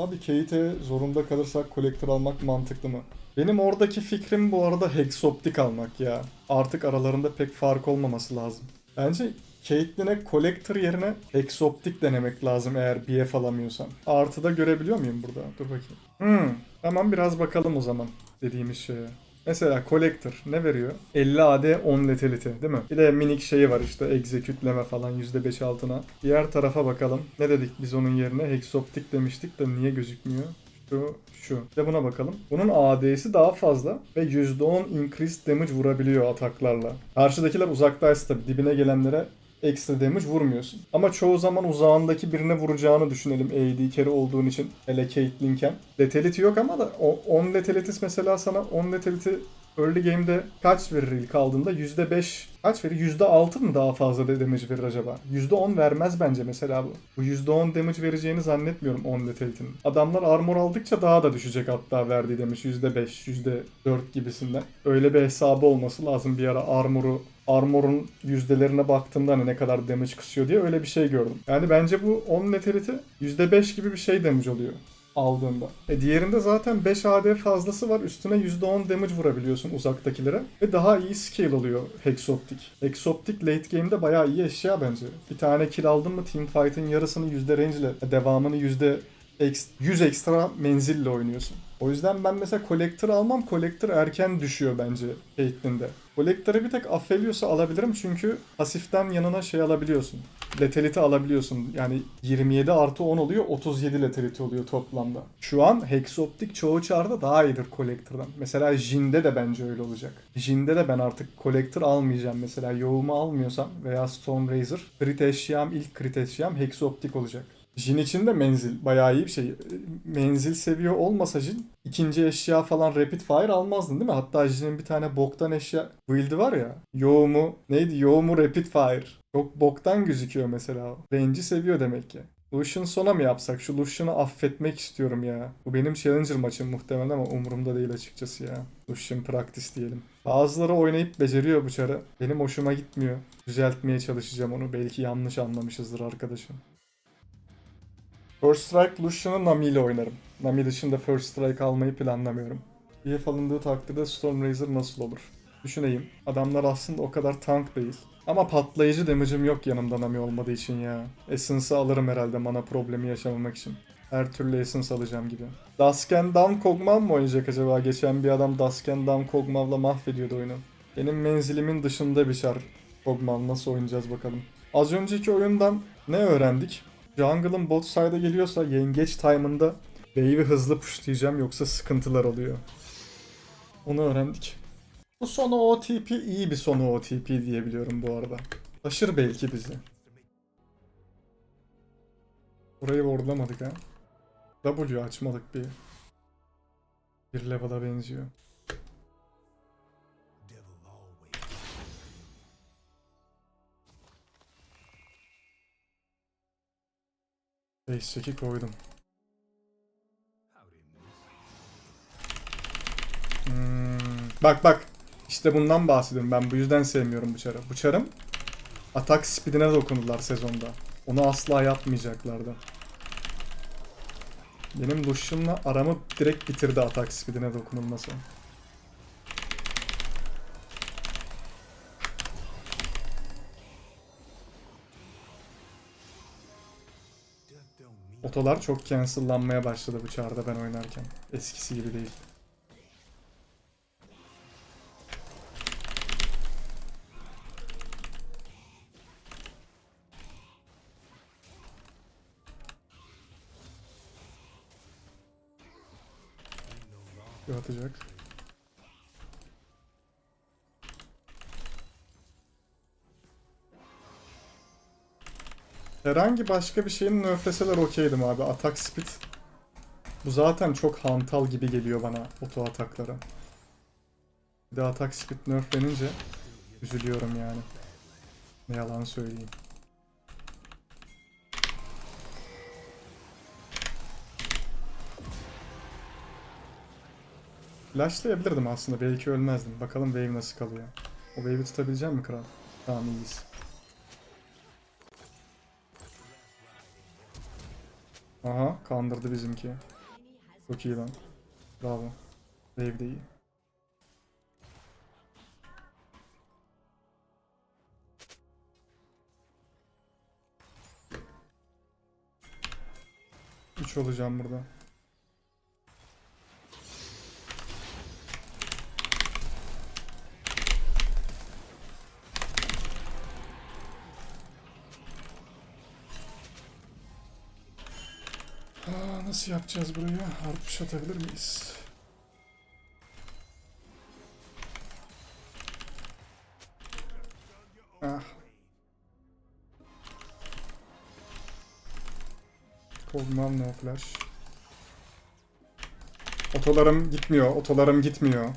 Abi Kate'e zorunda kalırsak Collector almak mantıklı mı? Benim oradaki fikrim bu arada Hexoptik almak ya. Artık aralarında pek fark olmaması lazım. Bence Caitlyn'e Collector yerine Hexoptik denemek lazım eğer BF alamıyorsan. Artıda görebiliyor muyum burada? Dur bakayım. Hmm, tamam biraz bakalım o zaman dediğimiz şeye. Mesela Collector ne veriyor? 50 AD 10 letality değil mi? Bir de minik şeyi var işte execute'leme falan %5 altına. Diğer tarafa bakalım. Ne dedik biz onun yerine? Hexoptik demiştik de niye gözükmüyor? Şu, şu. Bir de buna bakalım. Bunun AD'si daha fazla ve %10 increased damage vurabiliyor ataklarla. Karşıdakiler uzaktaysa tabii dibine gelenlere ekstra damage vurmuyorsun. Ama çoğu zaman uzağındaki birine vuracağını düşünelim AD carry olduğun için. Hele Caitlyn'ken. Letality yok ama da o- 10 letalities mesela sana 10 letality early game'de kaç verir ilk aldığında? %5 kaç verir? %6 mı daha fazla de damage verir acaba? %10 vermez bence mesela bu. Bu %10 damage vereceğini zannetmiyorum 10 letality'nin. Adamlar armor aldıkça daha da düşecek hatta verdiği damage %5, %4 gibisinden. Öyle bir hesabı olması lazım bir ara armoru armor'un yüzdelerine baktığımda hani ne kadar damage kısıyor diye öyle bir şey gördüm. Yani bence bu 10 letality %5 gibi bir şey damage oluyor aldığında. E diğerinde zaten 5 AD fazlası var. Üstüne %10 damage vurabiliyorsun uzaktakilere. Ve daha iyi scale oluyor Hexoptik. Hexoptik late game'de bayağı iyi eşya bence. Bir tane kill aldın mı teamfight'ın yarısını yüzde range ile devamını yüzde eks- 100 ekstra menzille oynuyorsun. O yüzden ben mesela Collector almam. Collector erken düşüyor bence Caitlyn'de. Collector'ı bir tek affediyorsa alabilirim çünkü pasiften yanına şey alabiliyorsun. Letality alabiliyorsun. Yani 27 artı 10 oluyor 37 letality oluyor toplamda. Şu an Hexoptik çoğu çarda daha iyidir Collector'dan. Mesela Jin'de de bence öyle olacak. Jin'de de ben artık Collector almayacağım. Mesela Yoğumu almıyorsam veya Stormrazor crit eşyam ilk crit eşyam Hexoptik olacak. Jin için de menzil bayağı iyi bir şey. Menzil seviyor olmasa Jin ikinci eşya falan rapid fire almazdın değil mi? Hatta Jin'in bir tane boktan eşya build'i var ya. Yoğumu neydi? Yoğumu rapid fire. Çok boktan gözüküyor mesela. Range'i seviyor demek ki. Lucian sona mı yapsak? Şu Lucian'ı affetmek istiyorum ya. Bu benim Challenger maçım muhtemelen ama umurumda değil açıkçası ya. Lucian practice diyelim. Bazıları oynayıp beceriyor bu çarı. Benim hoşuma gitmiyor. Düzeltmeye çalışacağım onu. Belki yanlış anlamışızdır arkadaşım. First Strike Lucian'ı Nami ile oynarım. Nami dışında First Strike almayı planlamıyorum. BF alındığı takdirde Stormrazor nasıl olur? Düşüneyim. Adamlar aslında o kadar tank değil. Ama patlayıcı damage'ım yok yanımda Nami olmadığı için ya. Essence'ı alırım herhalde mana problemi yaşamamak için. Her türlü Essence alacağım gibi. Dusk and Down Kog'Maw mı oynayacak acaba? Geçen bir adam Dusk and Down Kog'Maw'la mahvediyordu oyunu. Benim menzilimin dışında bir şar Kog'Maw. Nasıl oynayacağız bakalım. Az önceki oyundan ne öğrendik? Jungle'ın bot side'a geliyorsa yengeç time'ında wave'i hızlı pushlayacağım yoksa sıkıntılar oluyor. Onu öğrendik. Bu sonu OTP iyi bir sonu OTP diyebiliyorum bu arada. Taşır belki bizi. Burayı wardlamadık ha. W açmadık bir. Bir level'a benziyor. Base check'i koydum. Hmm, Bak bak. İşte bundan bahsediyorum. Ben bu yüzden sevmiyorum bu çarı. Bu çarım atak speedine dokundular sezonda. Onu asla yapmayacaklardı. Benim Lucian'la aramı direkt bitirdi atak speedine dokunulması. Otolar çok cancellanmaya başladı bu çarda ben oynarken. Eskisi gibi değil. Atacak. Herhangi başka bir şeyin nerfleseler okeydim abi. Atak speed. Bu zaten çok hantal gibi geliyor bana oto ataklara. Bir de atak speed nerflenince üzülüyorum yani. Ne yalan söyleyeyim. Flashlayabilirdim aslında. Belki ölmezdim. Bakalım wave nasıl kalıyor. O wave'i tutabilecek mi kral? Tamam iyiyiz. Aha kandırdı bizimki. Çok iyi lan. Bravo. Wave de iyi. Üç olacağım burada. Yapacağız burayı? Harpuş atabilir miyiz? Ah. Kog'Maw no flash. Otolarım gitmiyor, otolarım gitmiyor.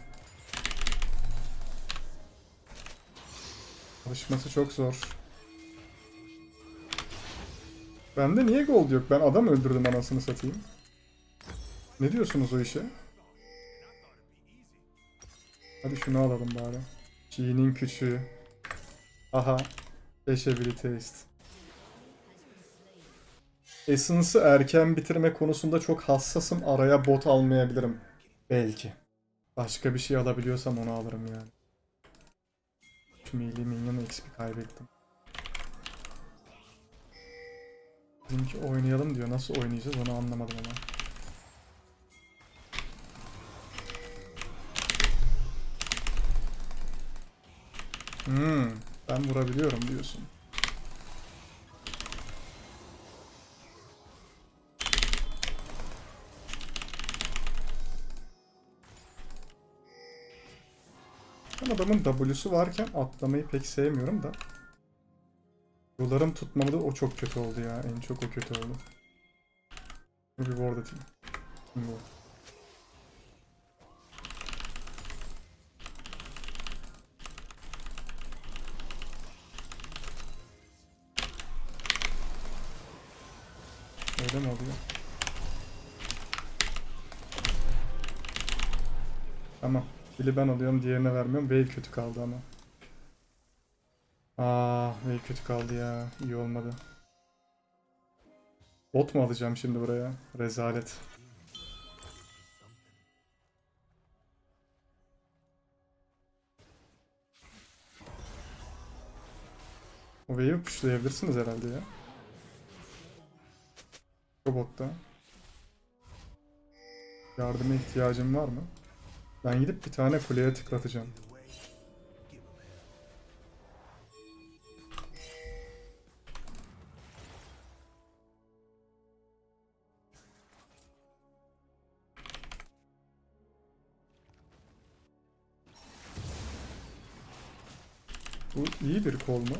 Alışması çok zor. Bende niye gold yok? Ben adam öldürdüm anasını satayım. Ne diyorsunuz o işe? Hadi şunu alalım bari. G'nin küçüğü. Aha. Beşebili taste. Essence'ı erken bitirme konusunda çok hassasım. Araya bot almayabilirim. Belki. Başka bir şey alabiliyorsam onu alırım yani. Şu melee minyon XP kaybettim. Bizimki oynayalım diyor. Nasıl oynayacağız onu anlamadım ama. Hmm, ben vurabiliyorum diyorsun. Ben adamın W'su varken atlamayı pek sevmiyorum da. Yularım tutmamadı o çok kötü oldu ya. En çok o kötü oldu. Bir ward atayım. Bir Biri ben alıyorum, diğerine vermiyorum. Wave kötü kaldı ama. Aa, Wave kötü kaldı ya. İyi olmadı. Bot mu alacağım şimdi buraya? Rezalet. O wave'i pushlayabilirsiniz herhalde ya. O botta. Yardıma ihtiyacım var mı? Ben gidip bir tane kuleye tıklatacağım. Bu iyi bir kol mu?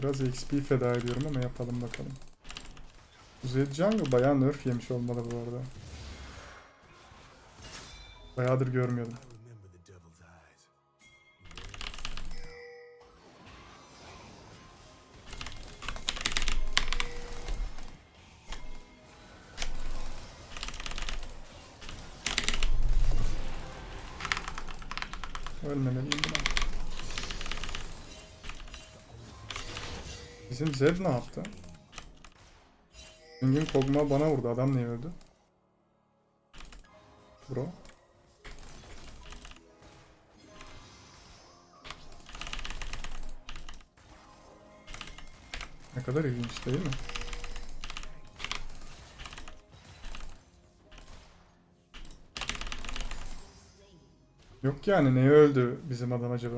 Biraz XP feda ediyorum ama yapalım bakalım. Zed Jungle bayağı nerf yemiş olmalı bu arada. Bayağıdır görmüyordum. Ölmemeliyim buna. Bizim Zed ne yaptı? Zengin Kog'Maw bana vurdu. Adam niye öldü? Bro. Ne kadar ilginç değil mi? Yok yani neye öldü bizim adam acaba?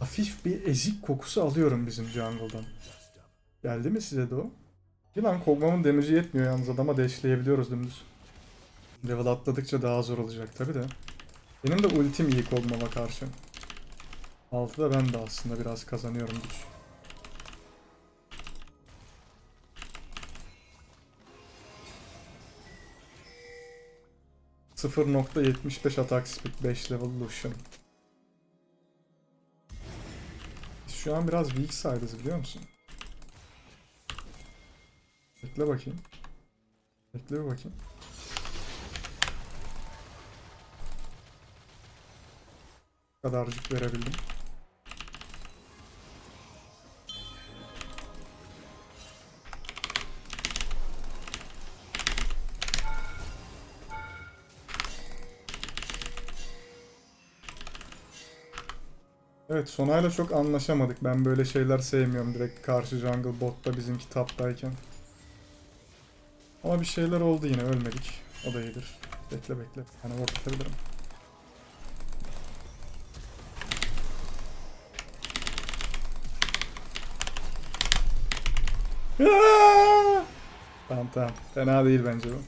Hafif bir ezik kokusu alıyorum bizim jungle'dan. Geldi mi size de o? Yılan Kog'Maw'ın damage'i yetmiyor yalnız adama dashleyebiliyoruz dümdüz. Level atladıkça daha zor olacak tabi de. Benim de ultim iyi Kog'Maw'a karşı. 6'da ben de aslında biraz kazanıyorum güç. ...0.75 atak speed 5 level Lucian. Şu an biraz weak side'ız biliyor musun? Bekle bakayım. Bekle bir bakayım. Kadarcık verebildim. Evet Sonay'la çok anlaşamadık. Ben böyle şeyler sevmiyorum direkt karşı jungle botta bizimki taptayken. Ama bir şeyler oldu yine ölmedik. O da iyidir. Bekle bekle. Hani ward atabilirim. Aa! Tamam tamam. Fena değil bence bu.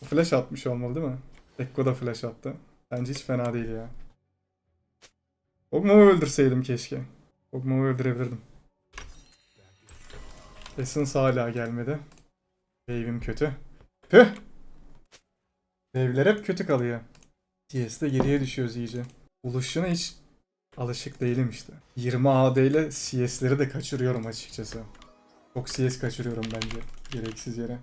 Bu Flash atmış olmalı değil mi? Ekko da flash attı. Bence hiç fena değil ya. Ogma'yı öldürseydim keşke. Ogma'yı öldürebilirdim. Essence hala gelmedi. Wave'im kötü. Püh! Wave'ler hep kötü kalıyor. TS'de geriye düşüyoruz iyice. Buluşuna hiç alışık değilim işte. 20 AD ile CS'leri de kaçırıyorum açıkçası. Çok CS kaçırıyorum bence. Gereksiz yere.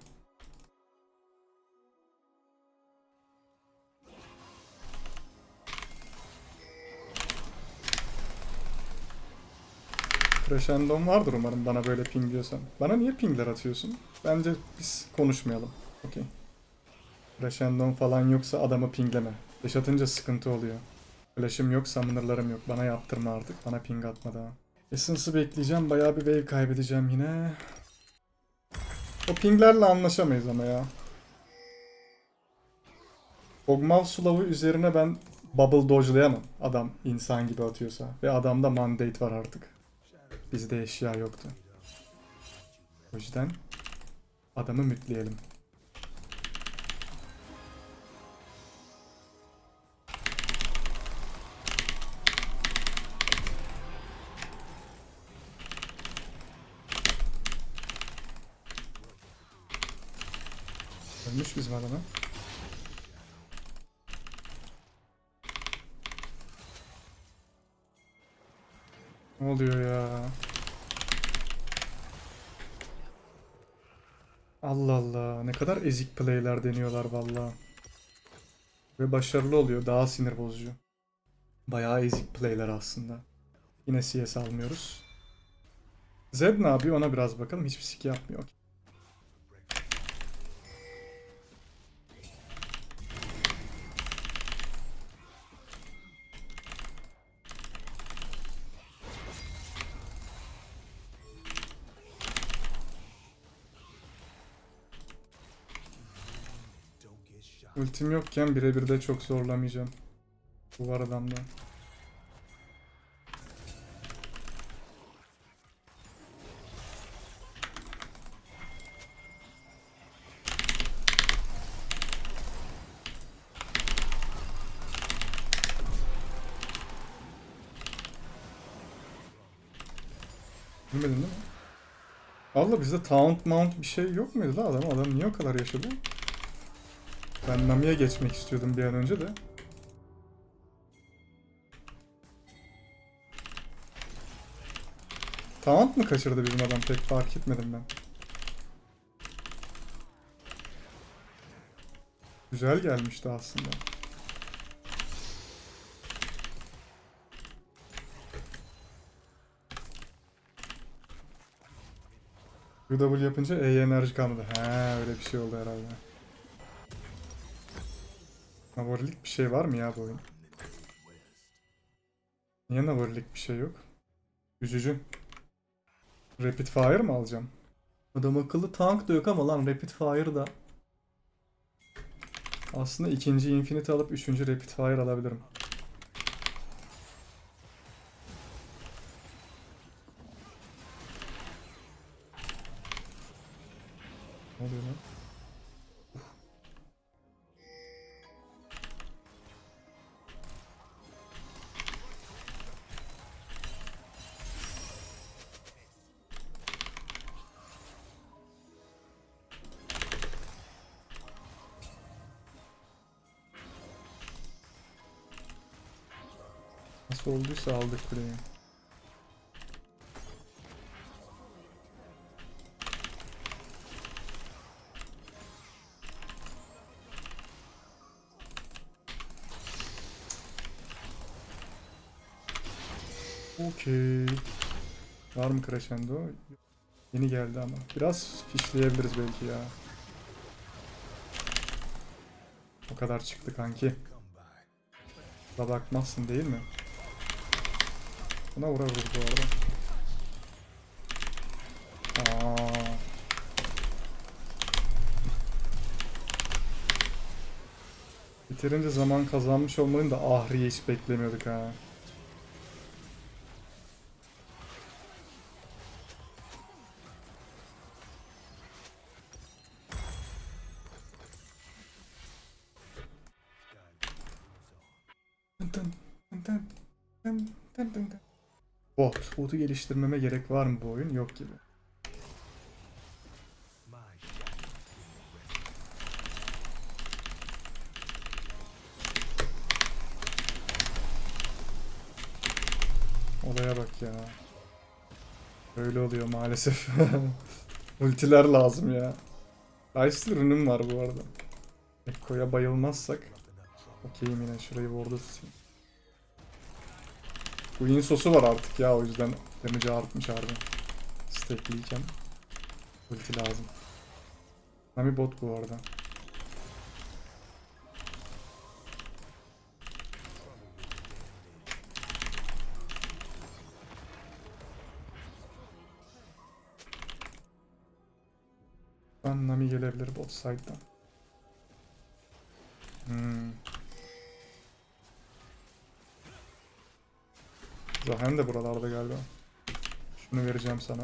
Crescendo'm vardır umarım bana böyle ping diyorsan. Bana niye pingler atıyorsun? Bence biz konuşmayalım. Okey. Crescendo'm falan yoksa adamı pingleme. Flash atınca sıkıntı oluyor. Flash'ım yok, summoner'larım yok. Bana yaptırma artık. Bana ping atma daha. Essence'ı bekleyeceğim. Bayağı bir wave kaybedeceğim yine. O pinglerle anlaşamayız ama ya. Ogmav Slav'ı üzerine ben bubble dodge'layamam. Adam insan gibi atıyorsa. Ve adamda mandate var artık. Bizde eşya yoktu. O yüzden adamı mütleyelim. Ölmüş bizim adamı. Ne oluyor ya? Allah Allah. Ne kadar ezik play'ler deniyorlar valla. Ve başarılı oluyor. Daha sinir bozucu. Bayağı ezik play'ler aslında. Yine CS almıyoruz. Zed ne yapıyor ona biraz bakalım. Hiçbir sik yapmıyor. Ultim yokken birebir de çok zorlamayacağım. Bu var adamda. Bilmedin değil mi? Allah bizde taunt mount bir şey yok muydu la adam? Adam niye o kadar yaşadı? Ben Nami'ye geçmek istiyordum bir an önce de. Taunt mı kaçırdı bizim adam pek fark etmedim ben. Güzel gelmişti aslında. UW yapınca E enerji kalmadı. He öyle bir şey oldu herhalde. Navarilik bir şey var mı ya bu oyun? Niye navarilik bir şey yok? Üzücü. Rapid fire mı alacağım? Adam akıllı tank da yok ama lan rapid fire da. Aslında ikinci infinite alıp üçüncü rapid fire alabilirim. Nasıl olduysa aldık kuleyi. Okey. Var mı crescendo? Yeni geldi ama. Biraz fişleyebiliriz belki ya. O kadar çıktı kanki. Da bakmazsın değil mi? Buna vurarız bu arada. Aa. Bitirince zaman kazanmış olmalıyım da Ahri'yi hiç beklemiyorduk ha. Bot. Bot'u geliştirmeme gerek var mı bu oyun? Yok gibi. Olaya bak ya. Öyle oluyor maalesef. Ultiler lazım ya. Ice ürünüm var bu arada. Ekko'ya bayılmazsak. Okeyim yine şurayı ward'a tutayım. Bu insosu var artık ya o yüzden damage'i artmış harbi. Stackliyken. Ulti lazım. Nami bot bu arada. Ben Nami gelebilir bot side'dan. Hmm. Zahen de buralarda galiba. Şunu vereceğim sana.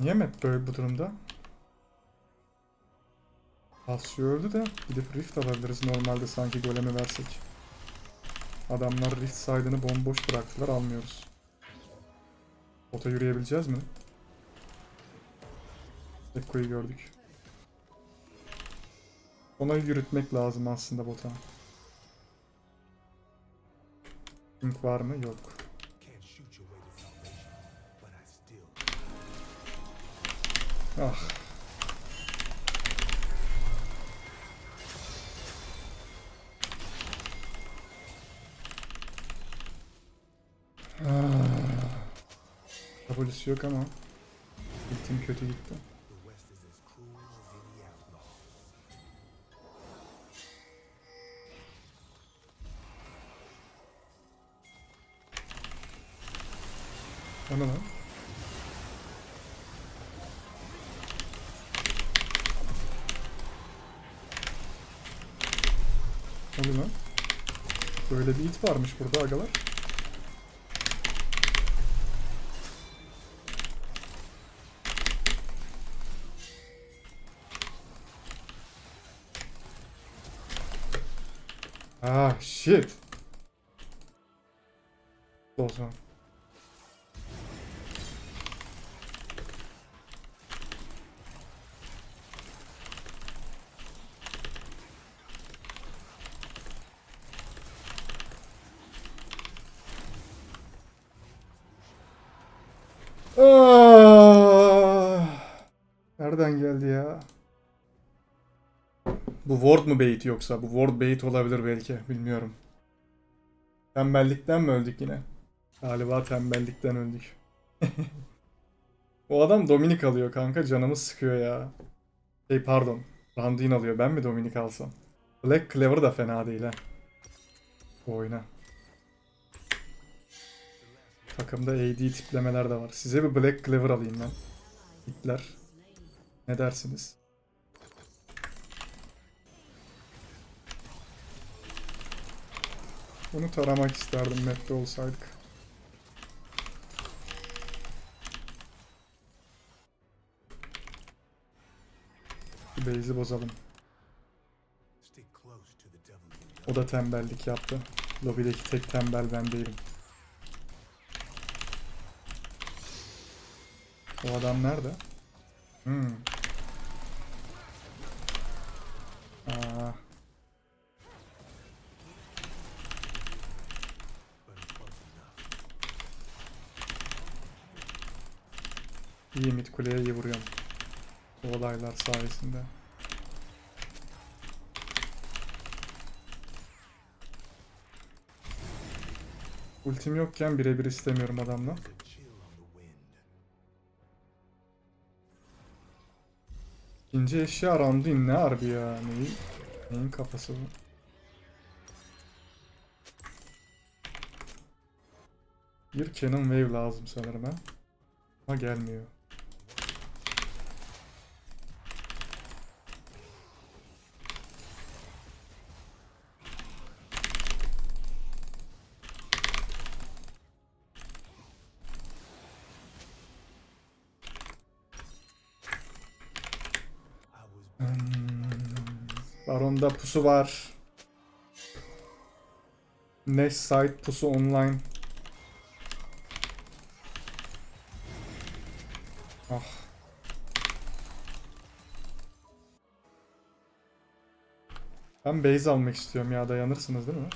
Niye map böyle bu durumda? Öldü de gidip Rift alabiliriz normalde sanki golemi versek. Adamlar Rift side'ını bomboş bıraktılar almıyoruz. Bota yürüyebileceğiz mi? Ekko'yu gördük. Ona yürütmek lazım aslında bota. Pink var mı? Yok. Ah. Ah. W'si yok ama ultim kötü gitti. Ne lan? O ne lan? Böyle bir it varmış burada agalar. Ah shit. O Ah! Nereden geldi ya? Bu ward mu bait yoksa? Bu ward bait olabilir belki. Bilmiyorum. Tembellikten mi öldük yine? Galiba tembellikten öldük. o adam Dominik alıyor kanka. Canımı sıkıyor ya. Şey pardon. Randuin alıyor. Ben mi Dominik alsam? Black Cleaver da fena değil ha. Bu oyuna. Takımda AD tiplemeler de var. Size bir Black Cleaver alayım ben. Hitler. Ne dersiniz? Bunu taramak isterdim map'te olsaydık. Base'i bozalım. O da tembellik yaptı. Lobideki tek tembel ben değilim. Adam nerede? Hmm. Aa, enough. iyi mid kuleye iyi vuruyorum. Bu olaylar sayesinde. Ultim yokken birebir istemiyorum adamla. İkinci eşya Randuin ne harbi ya? Neyin, neyin kafası bu? Bir Cannon Wave lazım sanırım ha. Ama gelmiyor. Baron'da pusu var. Next site pusu online. Ah. Ben base almak istiyorum ya dayanırsınız değil mi?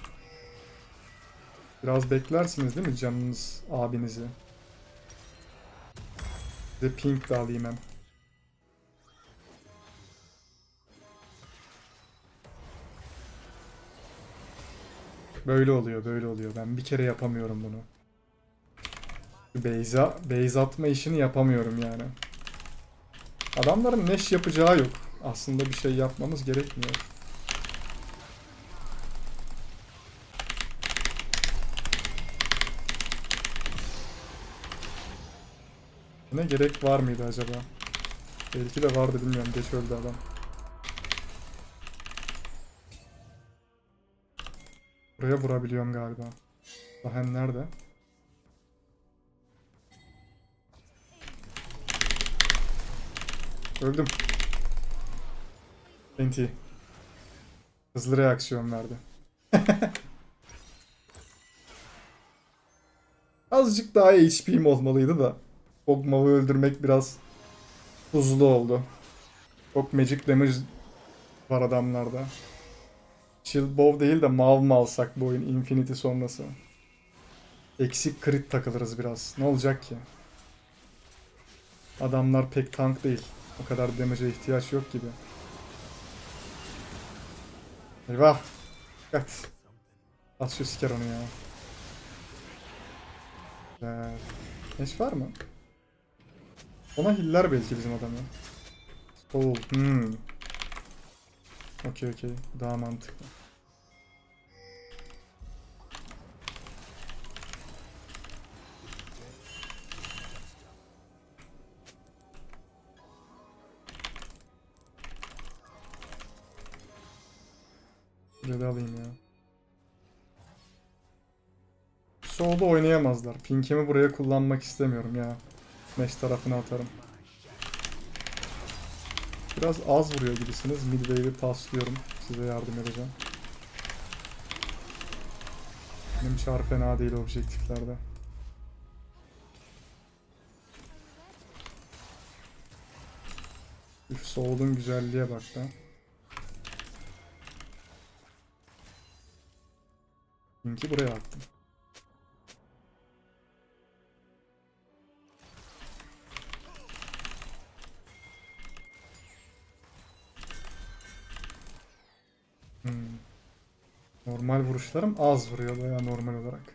Biraz beklersiniz değil mi canınız abinizi? De pink de alayım hem. Böyle oluyor, böyle oluyor. Ben bir kere yapamıyorum bunu. Base, base atma işini yapamıyorum yani. Adamların neş yapacağı yok. Aslında bir şey yapmamız gerekmiyor. Ne gerek var mıydı acaba? Belki de vardı bilmiyorum. Geç öldü adam. Buraya vurabiliyorum galiba. Bahen nerede? Öldüm. Enti. Hızlı reaksiyon verdi. Azıcık daha HP'm olmalıydı da. Kog'Maw'ı öldürmek biraz tuzlu oldu. Çok magic damage var adamlarda. Shield Bow değil de Mav mı alsak bu oyun Infinity sonrası? Eksik crit takılırız biraz. Ne olacak ki? Adamlar pek tank değil. O kadar damage'e ihtiyaç yok gibi. Eyvah! Dikkat! At şu siker onu ya. Güzel. Eş var mı? Ona hiller belki bizim adamı. Soul. Hmm. Okey okey. Daha mantıklı. Da alayım ya. Solda oynayamazlar. Pink'imi buraya kullanmak istemiyorum ya. Mesh tarafına atarım. Biraz az vuruyor gibisiniz. Midwave'i paslıyorum. Size yardım edeceğim. Benim çar fena değil objektiflerde. Üf soğudun güzelliğe bak da. Linki buraya attım. Normal vuruşlarım az vuruyor baya normal olarak.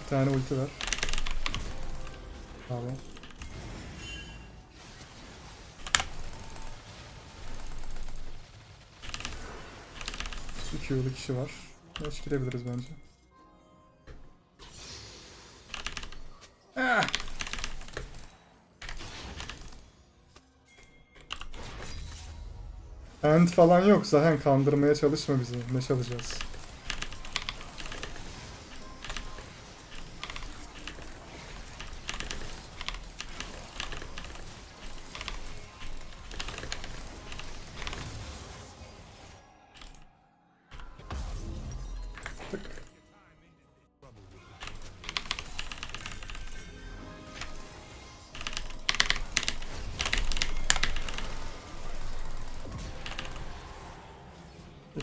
Bir tane ulti ver. Pardon. İki yolu kişi var. Beş girebiliriz bence. End falan yok. Zaten kandırmaya çalışma bizi. Ne çalacağız?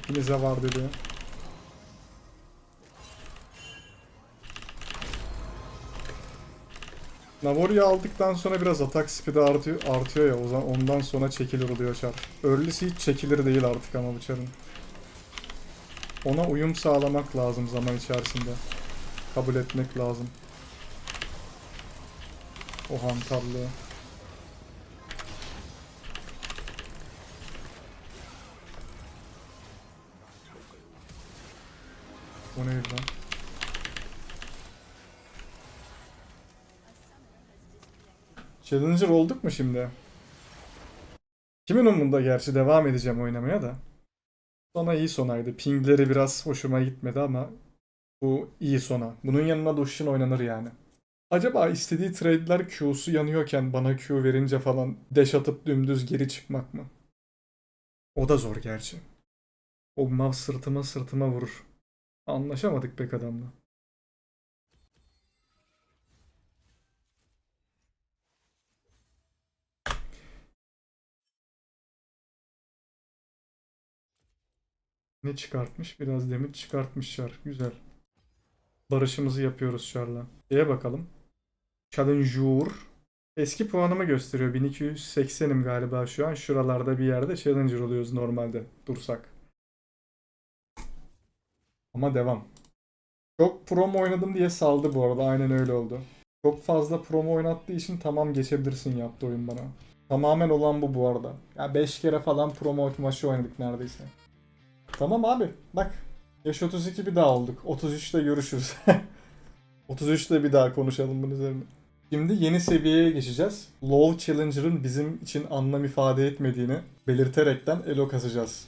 Hepinize var dedi. Navori'yi aldıktan sonra biraz atak speed'i artıyor, artıyor ya o zaman ondan sonra çekilir oluyor çar. Early'si hiç çekilir değil artık ama bu çarın. Ona uyum sağlamak lazım zaman içerisinde. Kabul etmek lazım. O hantallığı. O neydi lan? Challenger olduk mu şimdi? Kimin umurunda gerçi devam edeceğim oynamaya da. Sona iyi sonaydı. Pingleri biraz hoşuma gitmedi ama bu iyi sona. Bunun yanına Dushin oynanır yani. Acaba istediği trade'ler Q'su yanıyorken bana Q verince falan dash atıp dümdüz geri çıkmak mı? O da zor gerçi. O mav sırtıma sırtıma vurur. Anlaşamadık pek adamla. Ne çıkartmış? Biraz demir çıkartmış Char. Güzel. Barışımızı yapıyoruz Char'la. Şeye bakalım. Challenger. Eski puanımı gösteriyor. 1280'im galiba şu an. Şuralarda bir yerde Challenger oluyoruz normalde dursak. Ama devam. Çok promo oynadım diye saldı bu arada. Aynen öyle oldu. Çok fazla promo oynattığı için tamam geçebilirsin yaptı oyun bana. Tamamen olan bu bu arada. Ya 5 kere falan promo maçı oynadık neredeyse. Tamam abi bak. Yaş 32 bir daha olduk. 33'te görüşürüz. 33'te bir daha konuşalım bunun üzerine. Şimdi yeni seviyeye geçeceğiz. Low Challenger'ın bizim için anlam ifade etmediğini belirterekten elo kasacağız.